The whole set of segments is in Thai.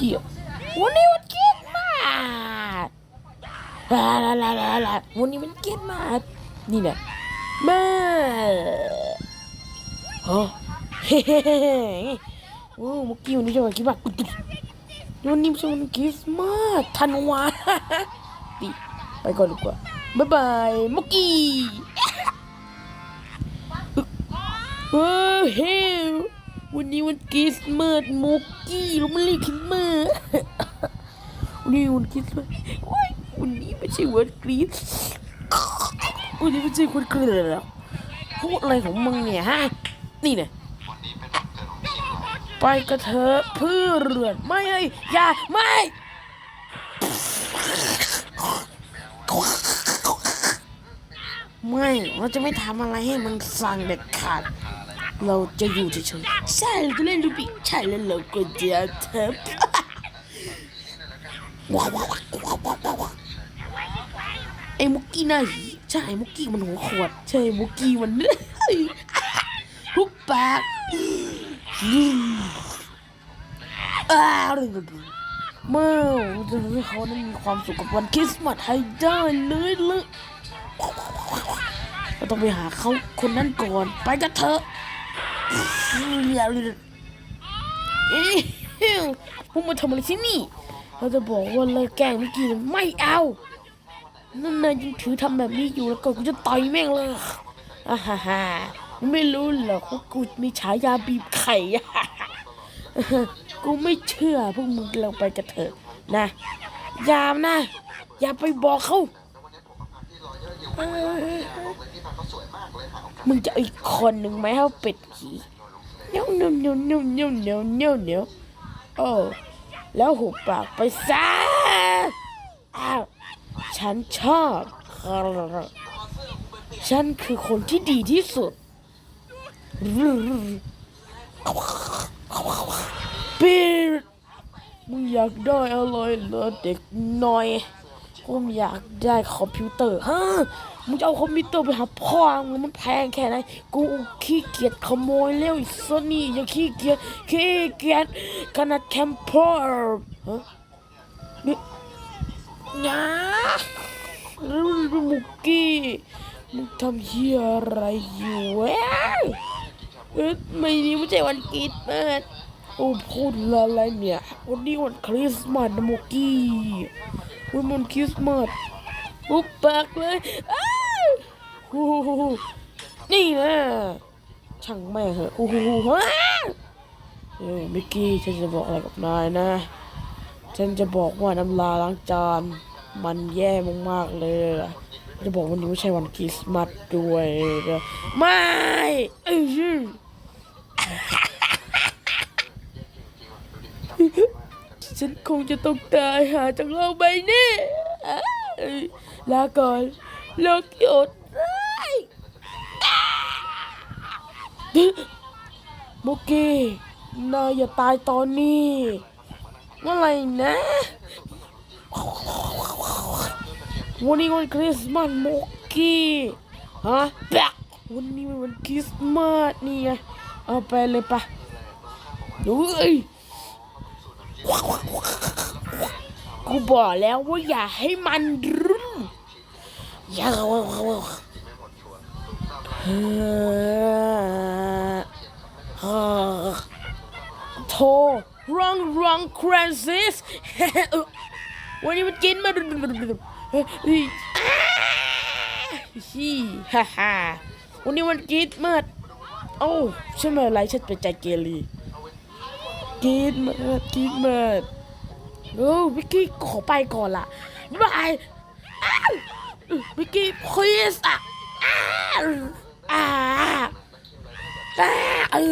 เหี้วันนี้วันคิดมาลาลาลาลาลาวันนี้มันคิดมา นี่แหละมาฮะเฮ้เฮ้เฮ้เฮ้โอ้เมื่อกี้วันนี้จะมาคิดว่าวันนี้เป็นวันคริสต์มาสธันวาดิไปก่อนดีกว่าบ๊ายบายมุกกี้เออเฮ้ย วันนี้วันคริสต์มาสมุกกี้เราไม่เรียกคริสต์มาสวันนี้วันคริสต์มาสวันนี้ไม่ใช่วันคริสต์วันนี้ไม่ใช่วันคริสต์แล้วพูดอะไรของมึงเนี่ยฮะ นี่เนี่ยไปกระเถอะเพื่อนไม่เอ้ยอย่าไม่ไม่เราจะไม่ทำอะไรให้มันสั่งเด็ดขาด เราจะอยู่เฉยๆใช่เราจะเล่นลูบิใช่แล้วเราก็จะเทิบว้าวว้าวว้าวว้าวว้าวไอ้มุกกี้น่าหีใช่มุกกี้มันหัวขวดใช่มุกกี้มันเนื้อทุกปากอ้าวเมื่อจะทำให้เขานั้นมีความสุขกับวันคริสต์มาสให้ได้เลยเลยเราต้องไปหาเขาคนนั้นก่อน ไปกันเถอะ พวกมาทำอะไรที่นี่ เราจะบอกว่าเลิกแกงเมื่อกี้ไม่เอานั่นนายยังถือทำแบบนี้อยู่แล้วก็กูจะต่อยแม่งเลยอ่าฮ่าฮ่าไม่รู้หรอกว่ากูมีฉายาบีบไข่กูไม่เชื่อพวกมึงเราไปกันเถอะนะย่านะ อย่าไปบอกเขา มึงจะอีกคนหนึ่งไหมให้เป็ดผีเนี้ยวเนี้ยวเนี้ยวเนี้ยวเนี้ยวเนี้ยวเนี้ยวเนี้ยวโอ้แล้วหุบปากไปซะอ้าวฉันชอบ ฉันคือคนที่ดีที่สุดปิดมึงอยากได้อะไรเหรอเด็กน้อย ผมอยากได้คอมพิวเตอร์ฮะมึงจะเอาคอมพิวเตอร์ไปหาพ่อมึงมันแพงแค่ไหนกูขี้เกียจขโมยแล้วไอีสนี่อย่าขี้เกียจขี้เกียจขนาดแคมเปอร์ฮะนี่ยาแล้วมุกกี้มึงทำเฮียอะไรอยู่เว้ยเอ๊ะไม่นี่ไม่ใช่วันคริสต์มาสโอ้พูดอะไรเนี่ย วันนี้วันคริสต์มาสนะมุกกี้ วันมันคริสต์มาสอุบปากเลยอ้าวโอ้โหนี่นะช่างแม่เหอะโอ้โหฮะเอ้ยมิกกี้ฉันจะบอกอะไรกับนายนะ ฉันจะบอกว่าน้ำลาล้างจาน มันแย่มากๆเลยอะจะบอกวันนี้ไม่ใช่วันคริสต์มาสด้วยนะไม่เอ้ย ฉันคงจะต้องตายหาจากโลกใบนี้ลาก่อนโลกหยุดโมกี้นายอย่าตายตอนนี้เมื่อไรนะวันนี้วันคริสต์มาสโมกี้ฮะแปะวันนี้มันวันคริสต์มาสนี่ไงเอาไปเลยปะดูเอ้ย กูบอกแล้วว่าอย่าให้มันรุนอย่าโทรรังรังครนซิสวันนี้มันกินมาฮีฮ่าฮ่าวันนี้วันกินมาโอ้ฉันมาอะไรฉันเป็นใจเกลี กินมากินมาโอ้วิกกี้ขอไปก่อนละบ๊ายบายวิกกี้พลีสอะอ้าวอ้าวอ้าว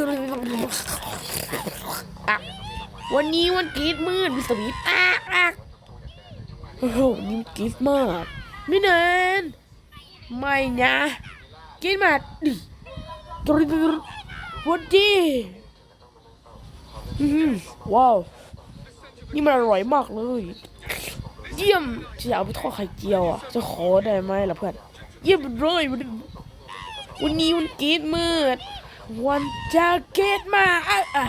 อะวันนี้วันกรีดมืดมิสเตอร์บีอ้าอ้าโอ้โหนี่กิฟต์มากไม่นานไม่นะกินมาดิตรึดวันดี ว้าว นี่มันอร่อยมากเลย เยี่ยมจะเอาไปทอดไข่เจียวอะ จะขอได้ไหมล่ะเพื่อน เยี่ยมเลยวันนี้วันนี้วันกรีดมืด วันจะเกตมาอะ